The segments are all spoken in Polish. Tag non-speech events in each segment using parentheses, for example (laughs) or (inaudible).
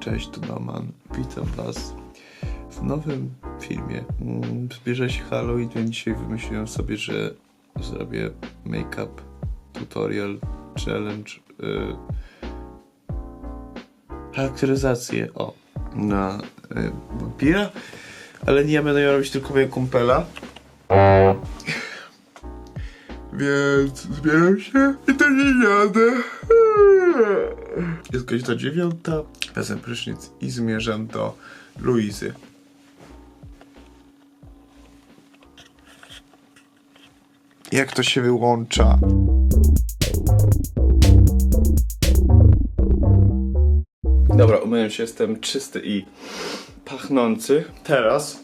Cześć, tu Doman. Witam Was w nowym filmie. Mm, Zbliża się Halloween, więc dzisiaj wymyśliłem sobie, że zrobię make-up tutorial challenge. Yy, charakteryzację o na y, wampira, ale nie ja będę ją robić tylko moja kumpela. (laughs) Więc zbieram się i to nie jadę. Jest godzina dziewiąta. Wezmę prysznic i zmierzam do Luizy. Jak to się wyłącza? Dobra, umyłem się, jestem czysty i pachnący. Teraz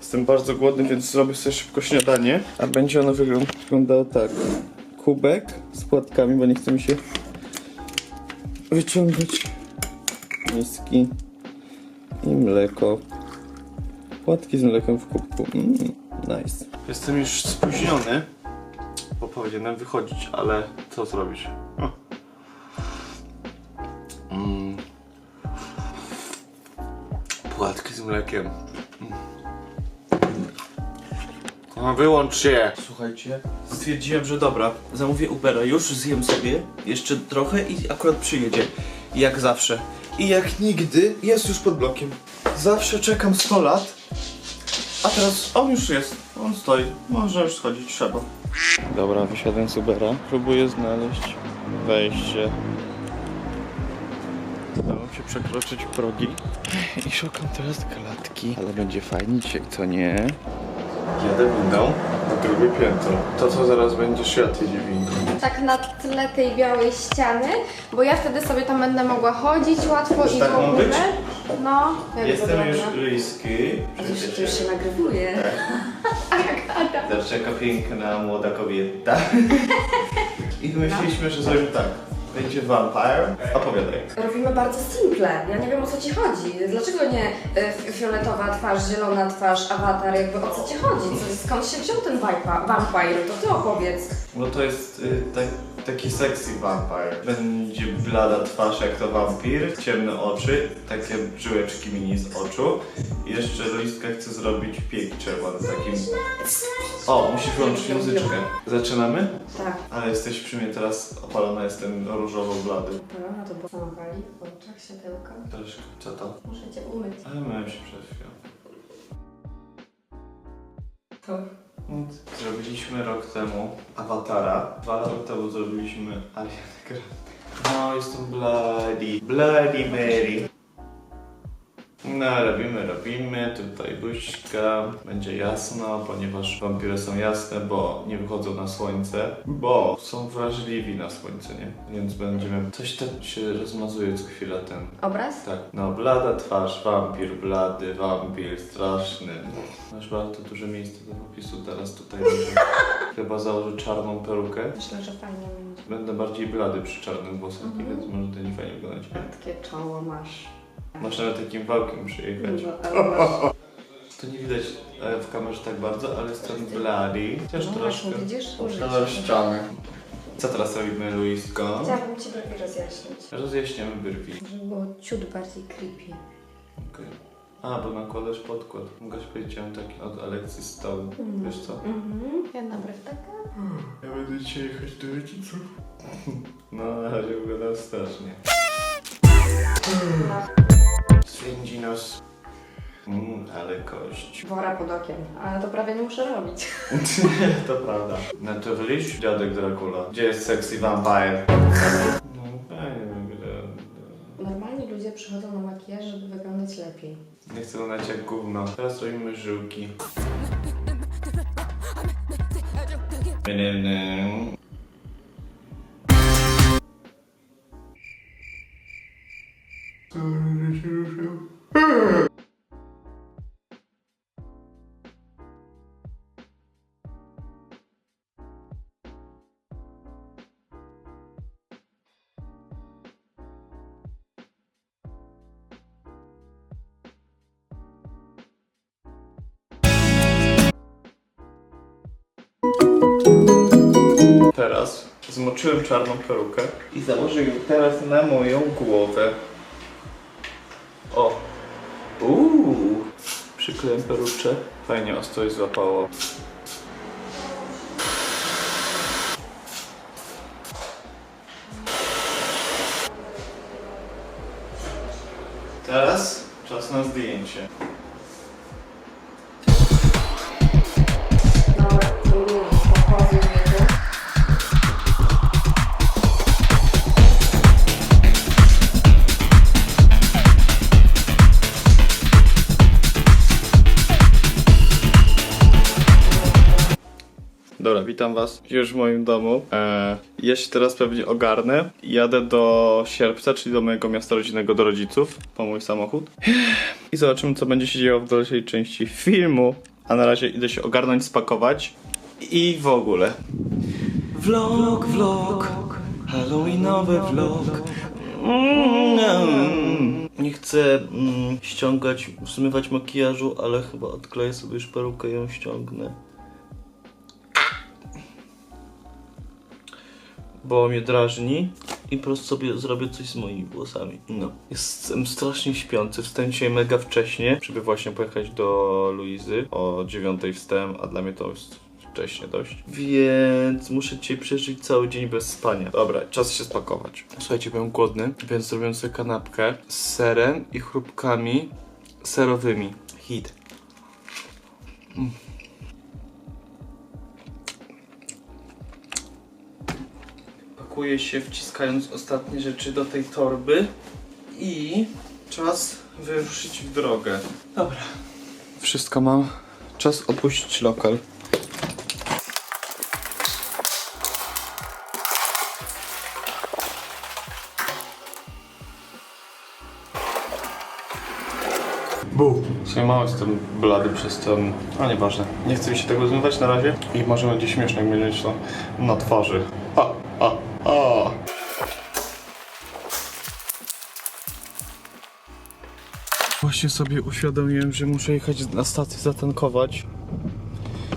jestem bardzo głodny, więc zrobię sobie szybko śniadanie. A będzie ono wygląd- wyglądało tak. Kubek z płatkami, bo nie chce mi się wyciągać miski i mleko. Płatki z mlekiem w kubku. Mm, nice. Jestem już spóźniony, bo powinienem wychodzić, ale co zrobić? Mm. Płatki z mlekiem. Mm. No wyłącz się! Słuchajcie, stwierdziłem, że dobra, zamówię Ubera, już zjem sobie jeszcze trochę i akurat przyjedzie. Jak zawsze. I jak nigdy jest już pod blokiem. Zawsze czekam 100 lat, a teraz on już jest. On stoi. Może już schodzić trzeba. Dobra, wysiadłem z Ubera. Próbuję znaleźć wejście. Staram się przekroczyć progi i szukam teraz klatki. Ale będzie fajnie dzisiaj, co nie? Jadę windą na drugie piętro. To co zaraz będzie świat jedzie windą. tak na tle tej białej ściany, bo ja wtedy sobie tam będę mogła chodzić łatwo i tak w ogóle. być? No, jak Jestem już. To już, to już się nagrywuje. (laughs) Zobacz jaka piękna młoda kobieta. (laughs) I wymyśliliśmy, że zrobimy tak. Będzie vampire. Opowiadaj. Robimy bardzo simple. Ja nie wiem o co ci chodzi. Dlaczego nie e, fi- fioletowa twarz, zielona twarz, awatar? Jakby o co ci chodzi? Co, skąd się wziął ten vampa- vampire? To ty opowiedz. Bo to jest y, tak, taki sexy vampire. Będzie blada twarz jak to wampir, ciemne oczy, takie żyłeczki mini z oczu. I jeszcze Luiska chce zrobić pięk czerwony takim... O, musisz wyłączyć muzyczkę. Zaczynamy? Tak. Ale jesteś przy mnie teraz opalona, jestem różowo blady. Pełna to było wali w oczach światełka. Troszkę, co to? Muszę cię umyć. Ale myłem się przed chwilą. To. Nic. Zrobiliśmy rok temu Awatara. Dwa lata temu zrobiliśmy Ariana Grande. No, jestem Bloody. Bloody Mary. No, robimy, robimy. Tutaj buźka. Będzie jasno, ponieważ wampiry są jasne, bo nie wychodzą na słońce. Bo są wrażliwi na słońce, nie? Więc będziemy... Coś tam się rozmazuje co chwila ten... Obraz? Tak, no blada twarz, wampir, blady, wampir, straszny. Masz bardzo duże miejsce do popisu, teraz tutaj (laughs) chyba założę czarną perukę. Myślę, że fajnie będzie. Będę bardziej blady przy czarnych włosach, Mhm. więc może to nie fajnie wyglądać. Takie czoło masz. Masz nawet takim wałkiem przyjechać. No, ale masz. To nie widać e, w kamerze tak bardzo, ale jestem blady. Chociaż No troszkę. właśnie, widzisz? Użyć. Co teraz robimy, Luisko? Chciałabym ci lepiej rozjaśnić. Rozjaśniamy brwi. Żeby było ciut bardziej creepy. Okej. A, bo nakładasz podkład. Mogłaś powiedzieć, ja mam taki od Alexis Stone. Mhm. Wiesz co? Mhm. Jedna brew taka. Ja będę dzisiaj jechać do rodziców. (laughs) No, na razie wygląda strasznie. Nos. Mm, ale kość. Wora pod okiem, ale to prawie nie muszę robić. (laughs) to prawda. Naturliś, dziadek Dracula. Gdzie jest sexy vampire? No, fajnie wygląda. Normalni ludzie przychodzą na makijaż, żeby wyglądać lepiej. Nie chcę wyglądać jak gówno. Teraz robimy żyłki. Teraz Zmoczyłem czarną perukę i założę ją teraz na moją głowę. O! Uuu! Peruczę. Fajnie ostro złapało. Teraz czas na zdjęcie. Witam was już w moim domu. Eee, ja się teraz pewnie ogarnę. Jadę do Sierpca, czyli do mojego miasta rodzinnego, do rodziców, po mój samochód. I zobaczymy, co będzie się działo w dalszej części filmu. A na razie idę się ogarnąć, spakować i w ogóle. Vlog, vlog, Halloweenowy vlog. Mm, Nie chcę mm, ściągać, zmywać makijażu, ale chyba odkleję sobie już perukę i ją ściągnę. Bo mnie drażni i po prostu sobie zrobię coś z moimi włosami. No. Jestem strasznie śpiący, wstałem dzisiaj mega wcześnie, żeby właśnie pojechać do Luizy. O dziewiątej wstałem, a dla mnie to jest wcześnie dość. Więc muszę dzisiaj przeżyć cały dzień bez spania. Dobra, czas się spakować. Słuchajcie, byłem głodny, więc zrobiłem sobie kanapkę z serem i chrupkami serowymi. Hit. Pakuję się wciskając ostatnie rzeczy do tej torby i czas wyruszyć w drogę. Dobra. Wszystko mam. Czas opuścić lokal. Bu. Sobie mało jestem blady przez ten... A nieważne. Nie chcę mi się tego zmywać na razie. I może będzie śmieszne, jak mieć to na twarzy. A, a. Właśnie sobie uświadomiłem, że muszę jechać na stację zatankować.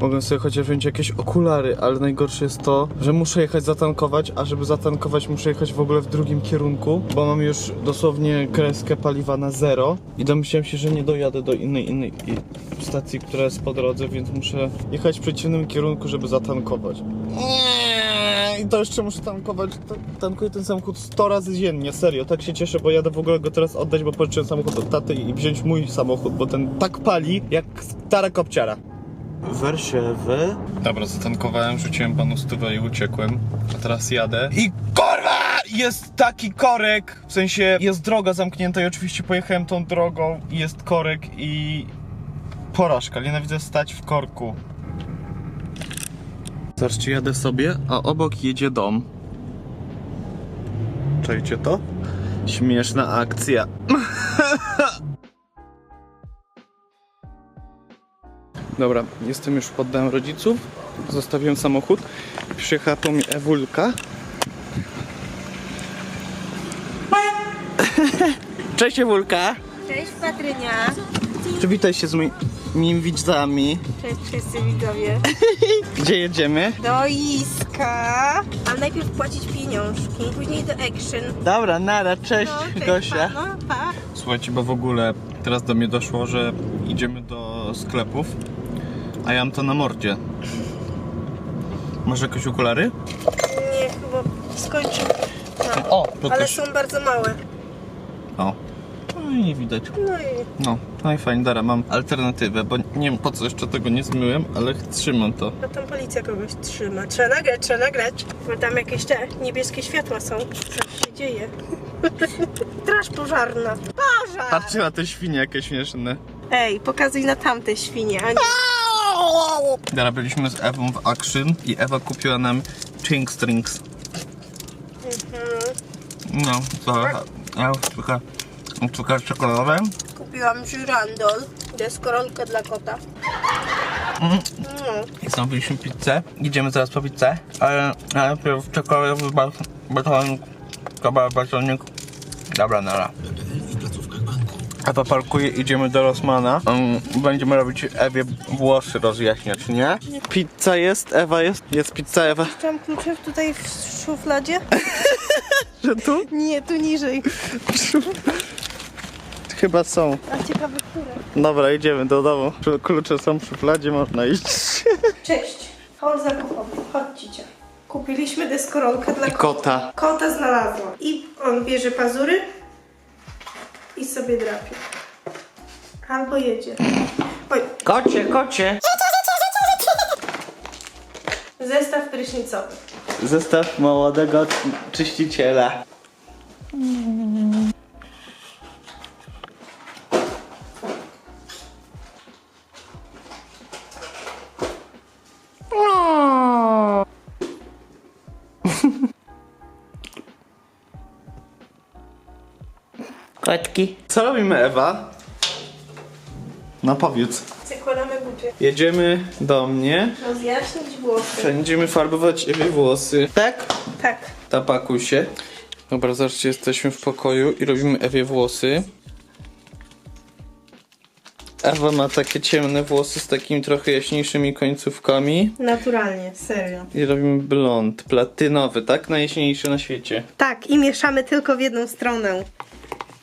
Mogę sobie chociaż wziąć jakieś okulary, ale najgorsze jest to, że muszę jechać zatankować, a żeby zatankować muszę jechać w ogóle w drugim kierunku, bo mam już dosłownie kreskę paliwa na zero i domyślałem się, że nie dojadę do innej, innej stacji, która jest po drodze, więc muszę jechać w przeciwnym kierunku, żeby zatankować. Nie, I to jeszcze muszę tankować. Tankuję ten samochód 100 razy dziennie, serio. Tak się cieszę, bo jadę w ogóle go teraz oddać, bo pożyczyłem samochód od taty i wziąć mój samochód, bo ten tak pali jak stara kopciara. Warszawy. Dobra, zatankowałem, rzuciłem panu stówę i uciekłem. A teraz jadę. I kurwa! Jest taki korek! W sensie jest droga zamknięta i oczywiście pojechałem tą drogą i jest korek i... Porażka, nienawidzę stać w korku. Zobaczcie, jadę sobie, a obok jedzie dom. Czajcie to? Śmieszna akcja. (laughs) Dobra, jestem już pod domem rodziców. Zostawiłem samochód. Przyjechała po mnie Ewulka. (laughs) Cześć Ewulka. Cześć Patrynia. Przywitaj się z moimi widzami. Cześć wszyscy widzowie. (laughs) Gdzie jedziemy? Do Iska. Ale najpierw płacić pieniążki, później do Action. Dobra, nara, cześć, No, cześć, Gosia. Pa, no, pa. Słuchajcie, bo w ogóle teraz do mnie doszło, że idziemy do sklepów, a ja mam to na mordzie. Masz jakieś okulary? Nie, chyba skończył. No. O, Ale są bardzo małe. O. No i nie widać. No i No, no i fajnie, Dara, mam alternatywę, bo nie wiem po co jeszcze tego nie zmyłem, ale trzymam to. a tam policja kogoś trzyma. Trzeba nagrać, trzeba nagrać. Bo tam jakieś te niebieskie światła są. Coś się dzieje. (laughs) Straż pożarna. Pożar! Patrzcie na te świnie, jakie śmieszne. Ej, pokazuj na tamte świnie, a nie... Dara, byliśmy z Ewą w Action i Ewa kupiła nam Ching Strings. No, to ja trochę cukier czekoladowy. Kupiłam żyrandol. Deskorolkę dla kota. No. I zamówiliśmy pizzę. Idziemy zaraz po pizzę, ale najpierw czekoladowy ba- batonik, kawałek batonik. Dobra, nara. Ewa parkuje, idziemy do Rosmana. Um, będziemy robić Ewie włosy rozjaśniać, nie? Pizza jest, Ewa jest. Jest pizza, Ewa. Chciałam klucze tutaj w szufladzie? (laughs) Że tu? Nie, tu niżej. Chyba są. A ciekawe, które? Dobra, idziemy do domu. Klucze są w szufladzie, można iść. Cześć. Hol zakupowy. Chodźcie. Kupiliśmy deskorolkę dla kota. Kota. Kota znalazłam. I on bierze pazury i sobie drapie. Albo jedzie. Oj, Kocie, kocie. zestaw prysznicowy. Zestaw młodego czyściciela. Kotki. Co robimy, Ewa? No powiedz. Zakładamy buty. Jedziemy do mnie. Rozjaśnić włosy. Będziemy farbować Ewie włosy. Tak? Tak. Tapakuj się. Dobra, zobaczcie, jesteśmy w pokoju i robimy Ewie włosy. Ewa ma takie ciemne włosy z takimi trochę jaśniejszymi końcówkami. Naturalnie, serio. I robimy blond, platynowy, tak? Najjaśniejszy na świecie. Tak, i mieszamy tylko w jedną stronę.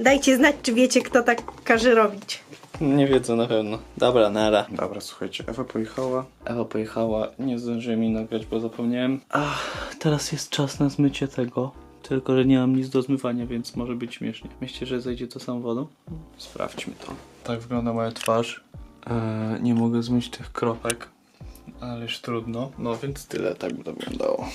Dajcie znać, czy wiecie, kto tak każe robić. Nie wiedzę na pewno. Dobra, nara. Dobra, słuchajcie, Ewa pojechała. Ewa pojechała, nie zdążyłem jej nagrać, bo zapomniałem. Ach, teraz jest czas na zmycie tego. Tylko, że nie mam nic do zmywania, więc może być śmiesznie. Myślicie, że zejdzie to samą wodą? Sprawdźmy to. Tak wygląda moja twarz. Eee, nie mogę zmyć tych kropek, ależ trudno. No więc tyle, tak by to wyglądało.